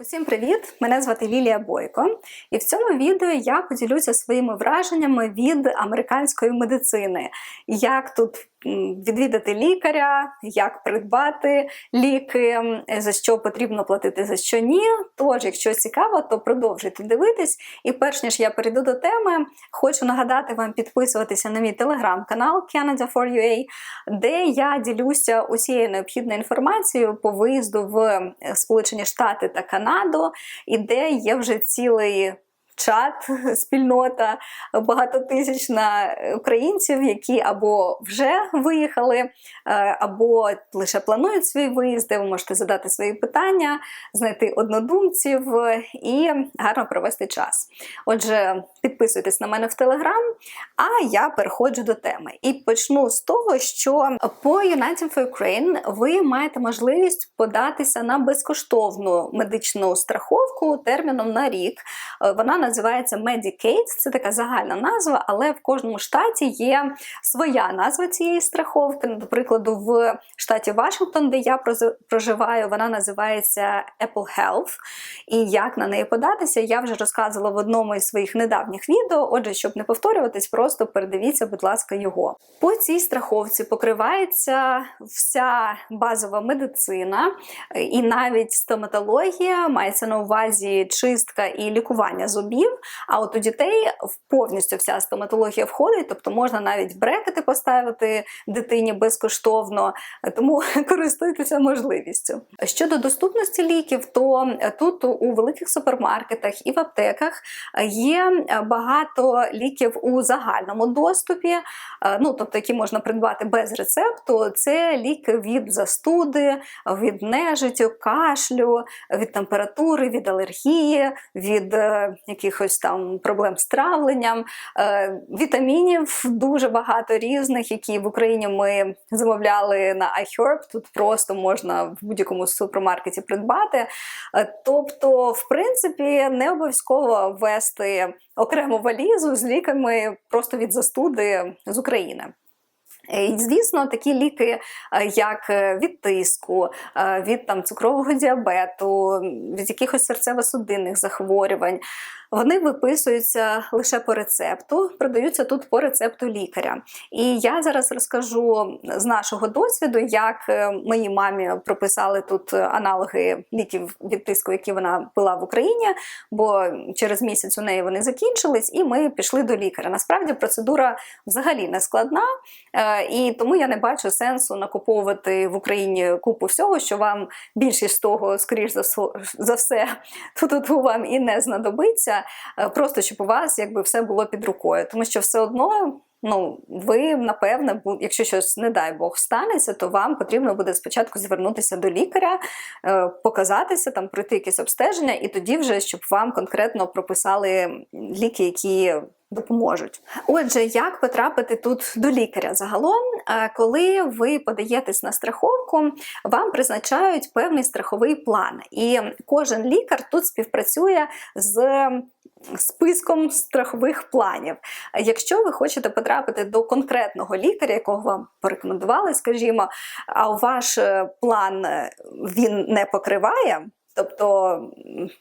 Усім привіт! Мене звати Лілія Бойко, і в цьому відео я поділюся своїми враженнями від американської медицини, як тут відвідати лікаря, як придбати ліки, за що потрібно платити, за що ні. Тож, якщо цікаво, то продовжуйте дивитись. І перш ніж я перейду до теми, хочу нагадати вам підписуватися на мій телеграм-канал Canada4UA, де я ділюся усією необхідною інформацією по виїзду в е, Сполучені Штати та Канаду, і де є вже цілий. Чат, спільнота багатотисячна українців, які або вже виїхали, е, або лише планують свої виїзди. Ви можете задати свої питання, знайти однодумців і гарно провести час. Отже, підписуйтесь на мене в Телеграм, а я переходжу до теми. І почну з того, що по United for Ukraine ви маєте можливість податися на безкоштовну медичну страховку терміном на рік. Е, Вона називається Medicaid, це така загальна назва, але в кожному штаті є своя назва цієї страховки. До прикладу, в штаті Вашингтон, де я проживаю, вона називається Apple Health. І як на неї податися, я вже розказувала в одному із своїх недавніх відео. Отже, щоб не повторюватись, просто передивіться, будь ласка, його. По цій страховці покривається вся базова медицина і навіть стоматологія, мається на увазі чистка і лікування зубів. А от у дітей повністю вся стоматологія входить, тобто можна навіть брекети поставити дитині безкоштовно, тому користуйтеся можливістю. Щодо доступності ліків, то тут у великих супермаркетах і в аптеках є багато ліків у загальному доступі, е, ну тобто які можна придбати без рецепту. Це ліки від застуди, від нежиттю, кашлю, від температури, від алергії, від е, якихось там проблем з травленням, е, вітамінів дуже багато різних, які в Україні ми замовляли на iHerb. Тут просто можна в будь-якому супермаркеті придбати. Е, Тобто, в принципі, не обов'язково ввести окрему валізу з ліками просто від застуди з України. І, звісно, такі ліки, е, як від тиску, від там, цукрового діабету, від якихось серцево-судинних захворювань, вони виписуються лише по рецепту, продаються тут по рецепту лікаря. І я зараз розкажу з нашого досвіду, як е, моїй мамі прописали тут аналоги ліків від тиску, які вона пила в Україні, бо через місяць у неї вони закінчились, і ми пішли до лікаря. Насправді процедура взагалі не складна, е, і тому я не бачу сенсу накуповувати в Україні купу всього, що вам більшість того, скоріш за все, тут вам і не знадобиться. Е, Просто щоб у вас якби все було під рукою, тому що все одно. Ну, ви напевне, якщо щось, не дай Бог, станеться, то вам потрібно буде спочатку звернутися до лікаря, е, показатися, там пройти якісь обстеження, і тоді вже щоб вам конкретно прописали ліки, які допоможуть. Отже, як потрапити тут до лікаря? Загалом, е, коли ви подаєтесь на страховку, вам призначають певний страховий план, і кожен лікар тут співпрацює з списком страхових планів. Якщо ви хочете потрапити до конкретного лікаря, якого вам порекомендували, скажімо, а ваш е, план е, він не покриває. Тобто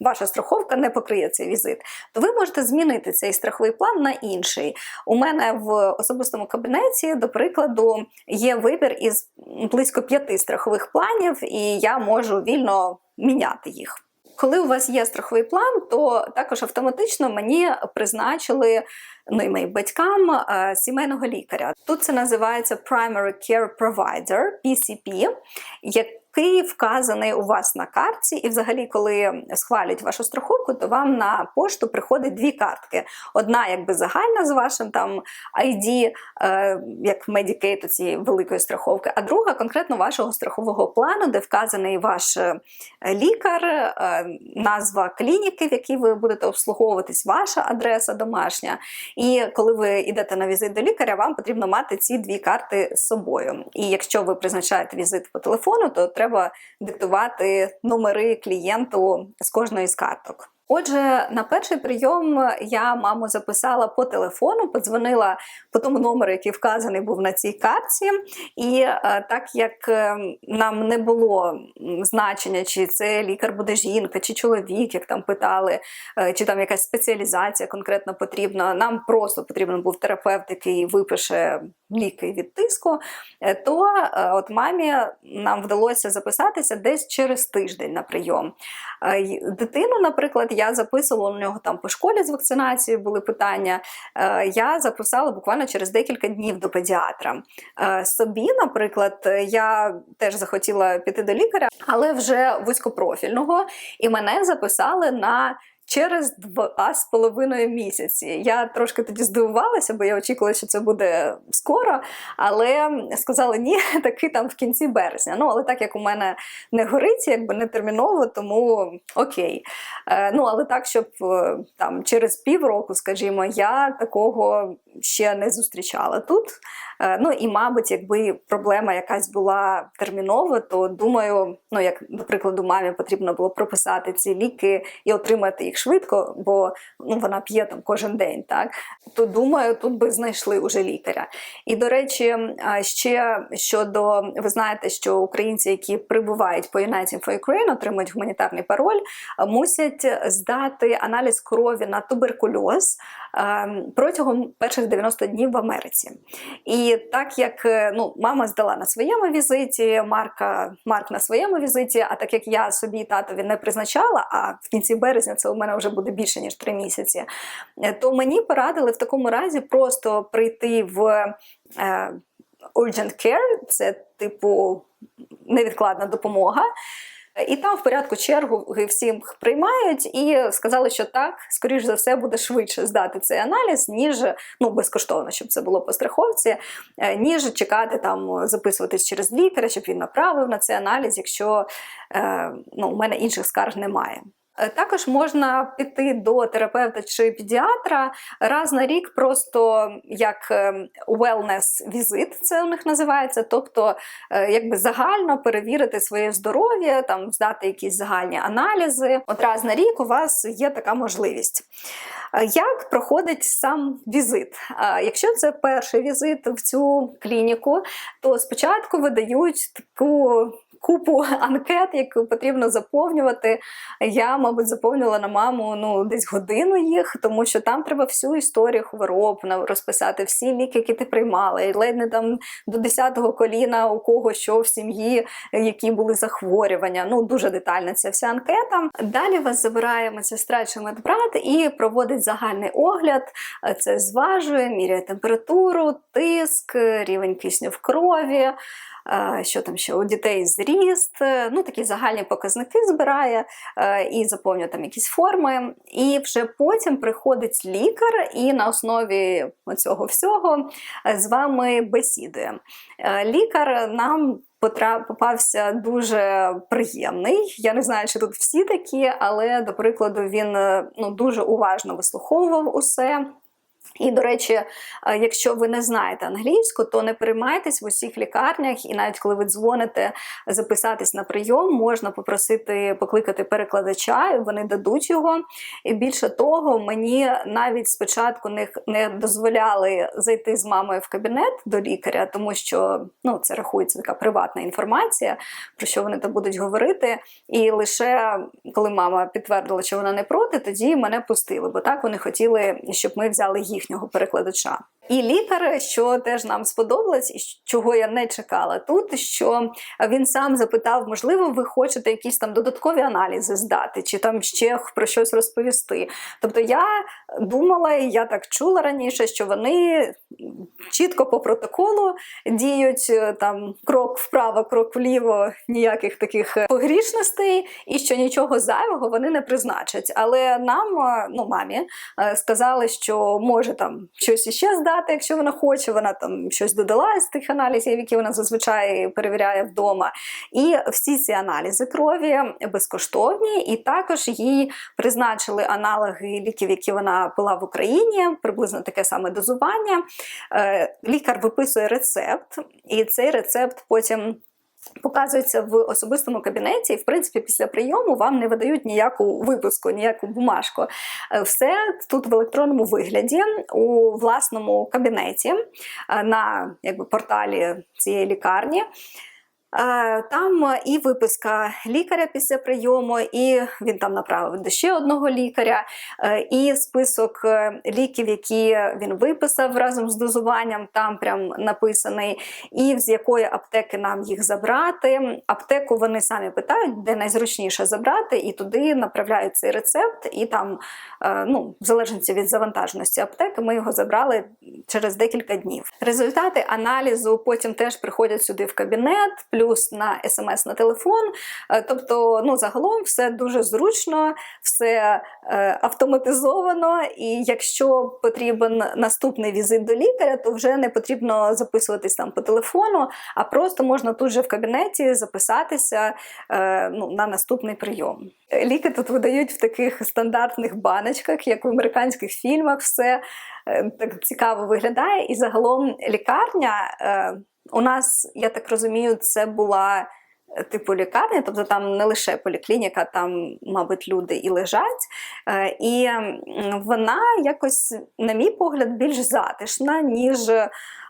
ваша страховка не покриє цей візит, то ви можете змінити цей страховий план на інший. У мене в особистому кабінеті, до прикладу, є вибір із близько п'яти страхових планів, і я можу вільно міняти їх. Коли у вас є страховий план, то також автоматично мені призначили ну і моїм батькам е, сімейного лікаря. Тут це називається Primary Care Provider, PCP, який вказаний у вас на картці, і взагалі, коли схвалюють вашу страховку, то вам на пошту приходить дві картки. Одна якби загальна з вашим там ID, е, як Medicaid цієї великої страховки, а друга конкретно вашого страхового плану, де вказаний ваш е, лікар, е, назва клініки, в якій ви будете обслуговуватись, ваша адреса домашня. І коли ви йдете на візит до лікаря, вам потрібно мати ці дві карти з собою. І якщо ви призначаєте візит по телефону, то треба диктувати номери клієнту з кожної з карток. Отже, на перший прийом я маму записала по телефону, подзвонила по тому номеру, який вказаний був на цій картці. І е, так як е, нам не було значення, чи це лікар буде жінка, чи чоловік, як там питали, е, чи там якась спеціалізація конкретно потрібна, нам просто потрібен був терапевт, який випише ліки від тиску, то от мамі нам вдалося записатися десь через тиждень на прийом. Дитину, наприклад, я записувала у нього там по школі з вакцинацією були питання. Е, Я записала буквально через декілька днів до педіатра. Е, Собі, наприклад, е, я теж захотіла піти до лікаря, але вже вузькопрофільного, і мене записали на. Через два з половиною місяці. Я трошки тоді здивувалася, бо я очікувала, що це буде скоро. Але сказали ні, таки там в кінці березня. Ну, але так як у мене не горить, якби не терміново, тому окей. Е, ну, але так, щоб е, там через півроку, скажімо, я такого ще не зустрічала тут. Е, ну і, мабуть, якби проблема якась була термінова, то думаю, ну як до прикладу, мамі потрібно було прописати ці ліки і отримати їх швидко, бо ну вона п'є там кожен день, так то думаю, тут би знайшли уже лікаря. І до речі, ще щодо ви знаєте, що українці, які прибувають по United for Ukraine, отримують гуманітарний пароль, мусять здати аналіз крові на туберкульоз протягом перших 90 днів в Америці. І так як е, ну, мама здала на своєму візиті, Марка, Марк на своєму візиті, а так як я собі татові не призначала, а в кінці березня це у мене вже буде більше ніж три місяці, е, то мені порадили в такому разі просто прийти в е, urgent care, це типу невідкладна допомога. І там в порядку черги всім приймають і сказали, що так, скоріш за все, буде швидше здати цей аналіз, ніж ну безкоштовно, щоб це було по страховці, е, ніж чекати там, записуватись через лікаря, щоб він направив на цей аналіз, якщо ну, у мене інших скарг немає. Е, Також можна піти до терапевта чи педіатра раз на рік, просто як wellness візит, це у них називається. Тобто, е, якби загально перевірити своє здоров'я, там здати якісь загальні аналізи. От раз на рік у вас є така можливість. Е, Як проходить сам візит? Якщо це перший візит в цю клініку, то спочатку видають таку купу анкет, яку потрібно заповнювати. Я, мабуть, заповнювала на маму ну десь годину їх, тому що там треба всю історію хвороб розписати, всі ліки, які ти приймала, і ледь не там до 10-го коліна, у кого що в сім'ї, які були захворювання. Ну дуже детальна ця вся анкета. Далі вас забирає медсестра чи медбрат і проводить загальний огляд. Це зважує, міряє температуру, тиск, рівень кисню в крові. Що там ще у дітей зріст, е, ну такі загальні показники збирає е, і заповнює там якісь форми. І вже потім приходить лікар і на основі цього всього е, з вами бесідує. Лікар нам попався дуже приємний. Я не знаю, чи тут всі такі, але до прикладу він ну, дуже уважно вислуховував усе. І, до речі, е, якщо ви не знаєте англійську, то не переймайтесь в усіх лікарнях, і навіть коли ви дзвоните записатись на прийом, можна попросити покликати перекладача, вони дадуть його. І більше того, мені навіть спочатку не, не дозволяли зайти з мамою в кабінет до лікаря, тому що ну, це рахується така приватна інформація, про що вони там будуть говорити. І лише коли мама підтвердила, що вона не проти, тоді мене пустили, бо так вони хотіли, щоб ми взяли їхнього перекладача. І лікар, що теж нам сподобалось, і чого я не чекала тут, що він сам запитав, можливо, ви хочете якісь там додаткові аналізи здати, чи там ще про щось розповісти. Тобто я думала, і я так чула раніше, що вони чітко по протоколу діють е, там крок вправо, крок вліво, ніяких таких е, погрішностей, і що нічого зайвого вони не призначать. Але нам, е, ну мамі, сказали, що може там щось іще здати, якщо вона хоче. Вона там щось додала з тих аналізів, які вона зазвичай перевіряє вдома. І всі ці аналізи крові безкоштовні, і також їй призначили аналоги ліків, які вона пила в Україні, приблизно таке саме дозування. Е, Лікар виписує рецепт, і цей рецепт потім Показується в особистому кабінеті, і в принципі після прийому вам не видають ніяку випуску, ніяку бумажку. Е, Все тут в електронному вигляді у власному кабінеті е, на якби, порталі цієї лікарні. Е, Там і виписка лікаря після прийому, і він там направив до ще одного лікаря, е, і список е, ліків, які він виписав разом з дозуванням, там прям написаний, і з якої аптеки нам їх забрати. Аптеку вони самі питають, де найзручніше забрати, і туди направляють цей рецепт, і там, е, ну, в залежності від завантаженості аптеки, ми його забрали через декілька днів. Результати аналізу потім теж приходять сюди в кабінет плюс на смс на телефон. Е, Тобто, ну загалом все дуже зручно, все е, автоматизовано. І якщо потрібен наступний візит до лікаря, то вже не потрібно записуватись там по телефону, а просто можна тут же в кабінеті записатися е, ну, на наступний прийом. Ліки тут видають в таких стандартних баночках, як в американських фільмах, все так цікаво виглядає. І загалом лікарня. Е, у нас, я так розумію, це була е, типу лікарня, тобто там не лише поліклініка, там, мабуть, люди і лежать. Е, І вона якось, на мій погляд, більш затишна, ніж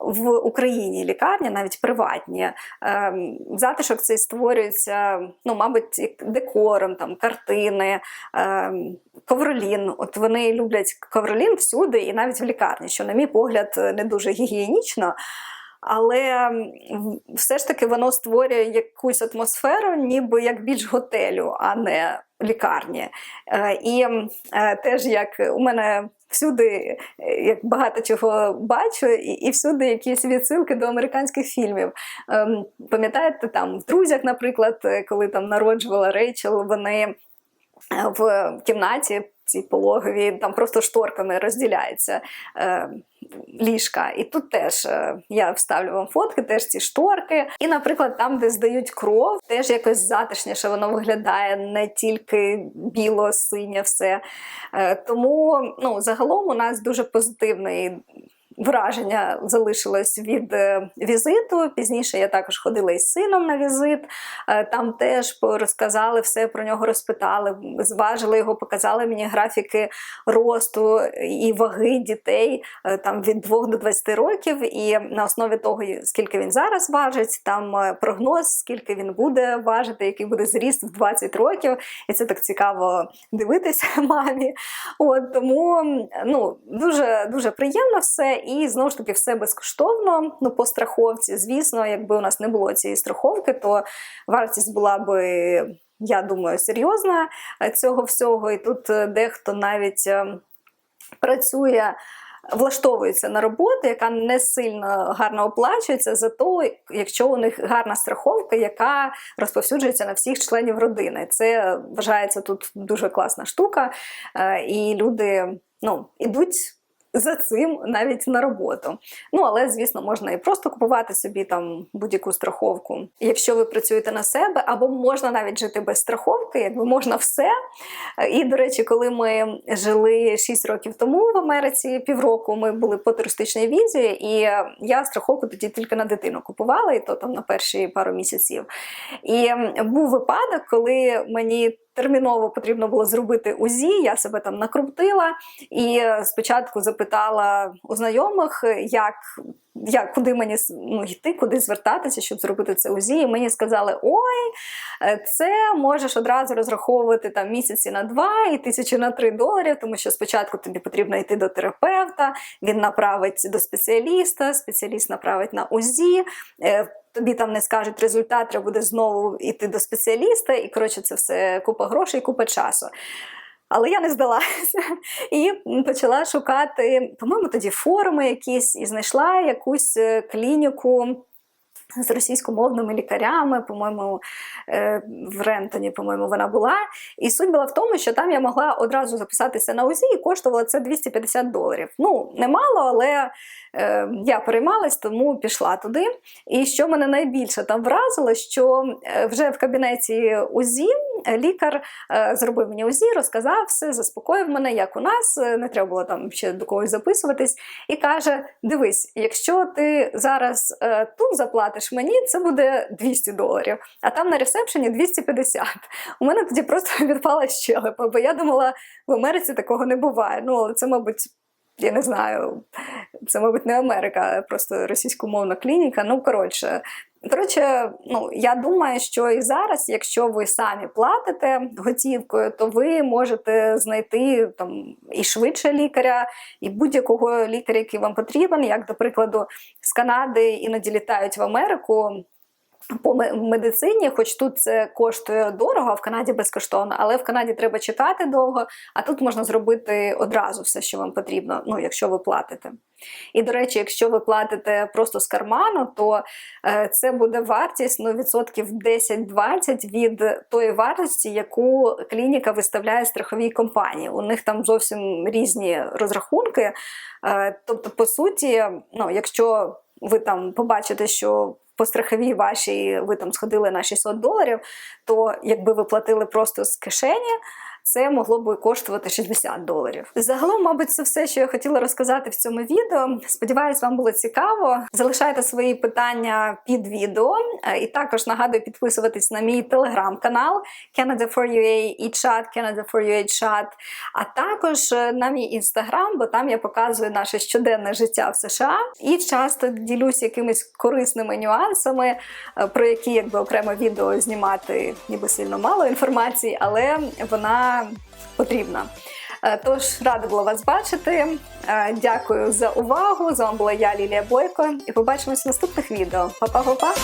в Україні лікарні, навіть приватні. Ем, Затишок цей створюється, ну, мабуть, декором, там, картини, ковролін. От вони люблять ковролін всюди, і навіть в лікарні, що, на мій погляд, не дуже гігієнічно. Але все ж таки воно створює якусь атмосферу, ніби як більш готелю, а не лікарні. Е, І е, теж як у мене всюди е, як багато чого бачу, і, і всюди якісь відсилки до американських фільмів. Ем, Пам'ятаєте, там в друзях, наприклад, коли там народжувала Рейчел, вони в кімнаті. Ці пологові там просто шторками розділяються е, ліжка. І тут теж е, я вставлю вам фотки, теж ці шторки. І, наприклад, там, де здають кров, теж якось затишніше воно виглядає, не тільки біло-синє все. Е, тому ну, загалом у нас дуже позитивний. Враження залишилось від е, візиту. Пізніше я також ходила із сином на візит. Е, Там теж розказали все про нього, розпитали, зважили його, показали мені графіки росту і ваги дітей е, там від 2 до 20 років. І на основі того, скільки він зараз важить, там прогноз, скільки він буде важити, який буде зріст в 20 років. І це так цікаво дивитися мамі. От тому ну дуже дуже приємно все, і знову ж таки все безкоштовно. Ну по страховці, звісно, якби у нас не було цієї страховки, то вартість була би. Я думаю, серйозна е, цього всього, і тут е, дехто навіть е, працює, влаштовується на роботу, яка не сильно гарно оплачується, зато якщо у них гарна страховка, яка розповсюджується на всіх членів родини. Це вважається тут дуже класна штука, е, і люди ну, ідуть. За цим навіть на роботу. Ну, але, звісно, можна і просто купувати собі там будь-яку страховку. Якщо ви працюєте на себе, або можна навіть жити без страховки, якби можна все. І, до речі, коли ми жили 6 років тому в Америці, півроку ми були по туристичній візі, і я страховку тоді тільки на дитину купувала, і то там на перші пару місяців. І був випадок, коли мені терміново потрібно було зробити УЗІ, я себе там накрутила і спочатку запитала у знайомих, як. Як куди мені ну, йти, куди звертатися, щоб зробити це УЗІ? І мені сказали: ой, е, це можеш одразу розраховувати там місяці на два і тисячі на три доларів, тому що спочатку тобі потрібно йти до терапевта, він направить до спеціаліста, спеціаліст направить на УЗІ. Тобі там не скажуть результат, треба буде знову йти до спеціаліста, і коротше, це все купа грошей, купа часу. Але я не здалася і почала шукати, по-моєму, тоді форуми якісь, і знайшла якусь е, клініку. З російськомовними лікарями, по-моєму, е, в Рентоні, по-моєму, вона була. І суть була в тому, що там я могла одразу записатися на УЗІ, і коштувало це 250 доларів. Ну, немало, але е, я переймалась, тому пішла туди. І що мене найбільше там вразило, що е, вже в кабінеті УЗІ лікар е, зробив мені УЗІ, розказав все, заспокоїв мене, як у нас, е, не треба було там ще до когось записуватись, і каже: Дивись, якщо ти зараз е, тут заплатиш мені, це буде 200 доларів, а там на ресепшені 250. У мене тоді просто відпала щелепа, бо я думала, в Америці такого не буває. Ну, але це, мабуть. Я не знаю, це, мабуть, не Америка, просто російськомовна клініка. Ну, коротше, коротше, ну я думаю, що і зараз, якщо ви самі платите готівкою, то ви можете знайти там і швидше лікаря, і будь-якого лікаря, який вам потрібен. Як, до прикладу, з Канади іноді літають в Америку. По медицині, хоч тут це коштує дорого, а в Канаді безкоштовно, але в Канаді треба чекати довго, а тут можна зробити одразу все, що вам потрібно, ну якщо ви платите. І до речі, якщо ви платите просто з карману, то е, це буде вартість ну, відсотків 10-20 від тої вартості, яку клініка виставляє страховій компанії. У них там зовсім різні розрахунки. Е, тобто, по суті, ну, якщо ви там побачите, що по страховій вашій ви там сходили на 600 доларів, то якби ви платили просто з кишені, це могло би коштувати 60 доларів. Загалом, мабуть, це все, що я хотіла розказати в цьому відео. Сподіваюсь, вам було цікаво. Залишайте свої питання під відео. Е, І також нагадую підписуватись на мій телеграм-канал Canada for UA і чат Canada for UA чат, а також е, на мій інстаграм, бо там я показую наше щоденне життя в США і часто ділюсь якимись корисними нюансами, е, про які якби окремо відео знімати ніби сильно мало інформації, але вона потрібна. Е, Тож рада була вас бачити. Е, Дякую за увагу. З вами була я, Лілія Бойко, і побачимось в наступних відео. Па-па-па-па!